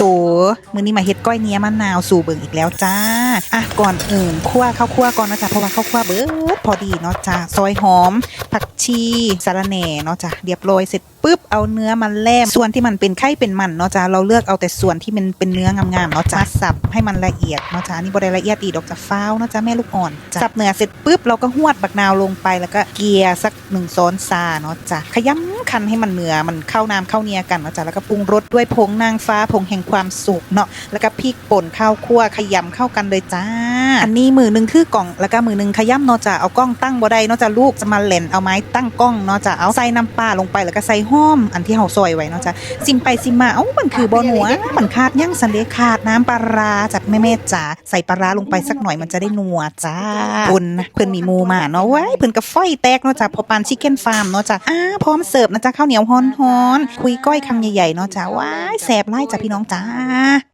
โซมื้อนี้มาเฮ็ดก้อยเนี้ยมะนาวสูเบิ่งอีกแล้วจ้าอะก่อนอื่นคั่วข้าวคั่วก่อนนะจ๊ะเพราะว่าข้าวคั่วเบิดพอดีเนาะจ้าซอยหอม ผักชีสาระแหน่เนาะจ้ะเรียบร้อยเสร็จ ปุ๊บเอาเนื้อมาแล่มส่วนที่มันเป็นไข่เป็นมันเนาะจ้าเราเลือกเอาแต่ส่วนที่มันเป็นเนื้องามๆเนาะจ้าสับให้มันละเอียดเนาะจ้านี่บ่ได้ละเอียดอีดอกจ้ะฟ้าวเนาะจ้าแม่ลูกอ่อนจ้ะสับเนื้อเสร็จปุ๊บเราก็หวดบักนาวลงไปแล้วก็เกลียสักหนึ่งช้อนชาเนาะจ้ะขยำคันให้มันเนื้อมันเข้าน้ำเข้าเนียกันเนาะจ้ะแล้วก็ปรุงรสด้วยผงนางฟ้าผงแห่งความสุขเนาะแล้วก็พริกป่นข้าวคั่วขยำเข้ากันเลยจ้า อันนี้มือหนึ่งคือกล่อง แล้วก็มือหนึ่งขย้ำเนาะจะเอากล้องตั้งบ่ได้เนาะจะลูกจะมาเล่นเอาไม้ตั้งกล้องเนาะจะเอาใส่น้ำปลาลงไปแล้วก็ใส่ห้อม อันที่เฮาซอยไว้เนาะจ้ะซิมไปซิมมาเอ้ามันคือบ่หนัวมันขาดยังสันเดขาดน้ำปลาร้าจากแม่ๆจ๋าใส่ปลาร้าลงไปสักหน่อยมันจะได้นัวจ้าคุณนะเพิ่อนมีมูมาเนาะไว้เพิ่อนก็ฝ้อยแตกเนาะจ้ะพอปานชิคเก้นฟาร์มเนาะจ้ะอ้าพร้อมเสิร์ฟนะจ้ะข้าวเหนียวฮ้อนๆคุยก้อยคำใหญ่ๆเนาะจ้ะว้ายแซ่บไล่จ้ะพี่น้องจ้า